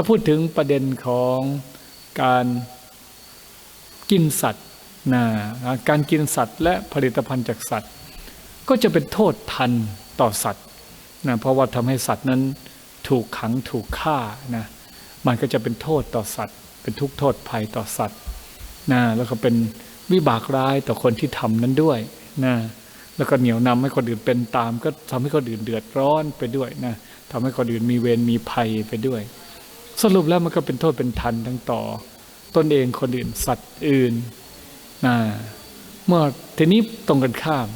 ถ้าพูดถึงประเด็นของการกินสัตว์นะการกินสัตว์ และผลิตภัณฑ์จากสัตว์ ก็จะเป็นโทษทันต่อสัตว์นะเพราะว่าทำให้สัตว์นั้นถูกขังถูกฆ่านะมันก็จะเป็นโทษต่อสัตว์ เป็นทุกโทษภัยต่อสัตว์นะแล้วก็เป็นวิบากร้ายต่อคนที่ทำนั้นด้วยนะแล้วก็เหนียวนำให้คนอื่นเป็นตาม ก็ทำให้คนอื่นเดือดร้อนไปด้วยนะทำให้คนอื่นมีเวรมีภัยไปด้วย สรุปแล้วมันก็เป็นโทษเป็นทันทั้งต่อ ตนเองคนอื่นสัตว์อื่นนะเมื่อทีนี้ตรงกันข้าม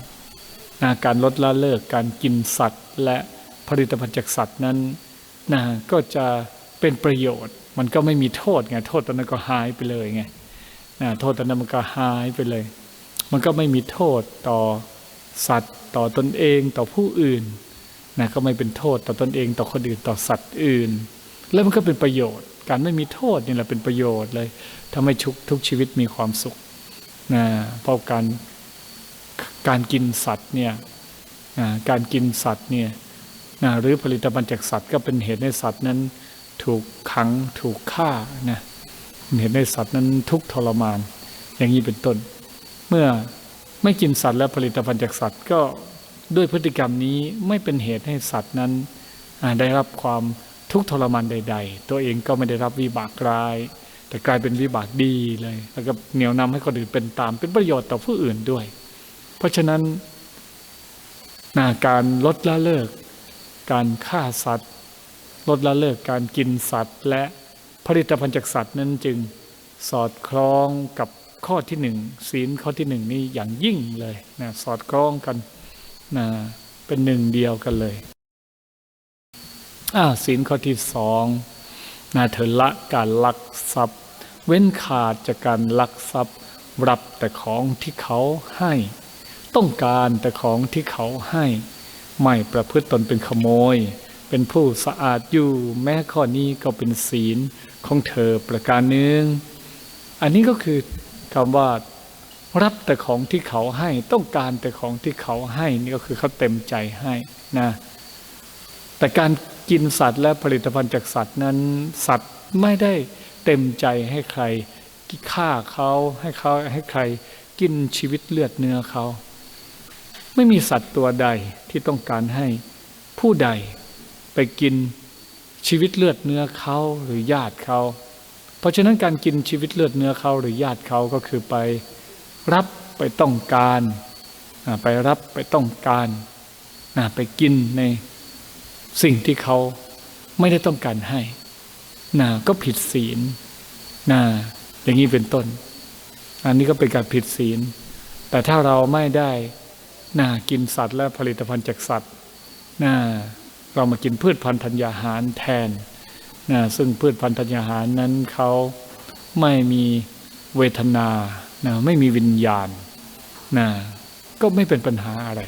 นะการลดละเลิกการกินสัตว์ และผลิตภัณฑ์จากสัตว์นั้นนะก็จะเป็นประโยชน์ มันก็ไม่มีโทษไงโทษตอนนั้นก็หายไปเลยไงนะโทษตอนนั้นมันก็หายไปเลย มันก็ไม่มีโทษต่อสัตว์ ต่อตนเองต่อผู้อื่นนะก็ไม่เป็นโทษต่อตนเองต่อคนอื่นต่อสัตว์อื่น แล้วมันก็เป็นประโยชน์ การไม่มีโทษนี่แหละเป็นประโยชน์เลยทำให้ทุกทุกชีวิตมีความสุขนะเพราะการการกินสัตว์เนี่ยนะการกินสัตว์เนี่ยนะหรือผลิตภัณฑ์จากสัตว์ก็เป็นเหตุให้สัตว์นั้นถูกขังถูกฆ่านะเห็นให้สัตว์นั้นทุกทรมาน อย่างนี้เป็นต้น เมื่อไม่กินสัตว์และผลิตภัณฑ์จากสัตว์ก็ด้วยพฤติกรรมนี้ไม่เป็นเหตุให้สัตว์นั้นได้รับความ ทุกทรมานใด ๆ ตัวเองก็ไม่ได้รับวิบากร้าย แต่กลายเป็นวิบากดีเลย แล้วก็เหนี่ยวนำให้คนอื่นเป็นตาม เป็นประโยชน์ต่อผู้อื่นด้วย เพราะฉะนั้นนาการลดละเลิก การฆ่าสัตว์ ลดละเลิกการกินสัตว์ และผลิตภัณฑ์จากสัตว์นั้นจึงสอดคล้องกับข้อที่หนึ่งศีลข้อที่หนึ่งนี่อย่างยิ่งเลยนะสอดคล้องกันนะเป็นหนึ่งเดียวกันเลย ศีลข้อที่สองนะเธอละการลักทรัพย์ เว้นขาดจากการลักทรัพย์ รับแต่ของที่เขาให้ ต้องการแต่ของที่เขาให้ ไม่ประพฤติตนเป็นขโมย เป็นผู้สะอาดอยู่แม้ข้อนี้ก็เป็นศีลของเธอประการหนึ่งอันนี้ก็คือคำว่ารับแต่ของที่เขาให้ ต้องการแต่ของที่เขาให้นี่ก็คือเขาเต็มใจให้นะ แต่การกินสัตว์และผลิตภัณฑ์จากสัตว์นั้น สัตว์ไม่ได้เต็มใจให้ใครฆ่าเขาให้เขาให้ใครกินชีวิตเลือดเนื้อเขา ไม่มีสัตว์ตัวใดที่ต้องการให้ผู้ใดไปกินชีวิตเลือดเนื้อเขาหรือญาติเขา เพราะฉะนั้นการกินชีวิตเลือดเนื้อเขาหรือญาติเขาก็คือไปรับไปต้องการ ไปรับไปต้องการ ไปกินใน สิ่งที่เขาไม่ได้ต้องการให้นะก็ผิดศีลนะอย่างนี้เป็นต้น อันนี้ก็เป็นการผิดศีล แต่ถ้าเราไม่ได้นะกินสัตว์และผลิตภัณฑ์จากสัตว์นะเรามากินพืชพันธุ์ธัญญาหารแทนนะซึ่งพืชพันธุ์ธัญญาหารนั้นเขาไม่มีเวทนานะไม่มีวิญญาณนะก็ไม่เป็นปัญหาอะไร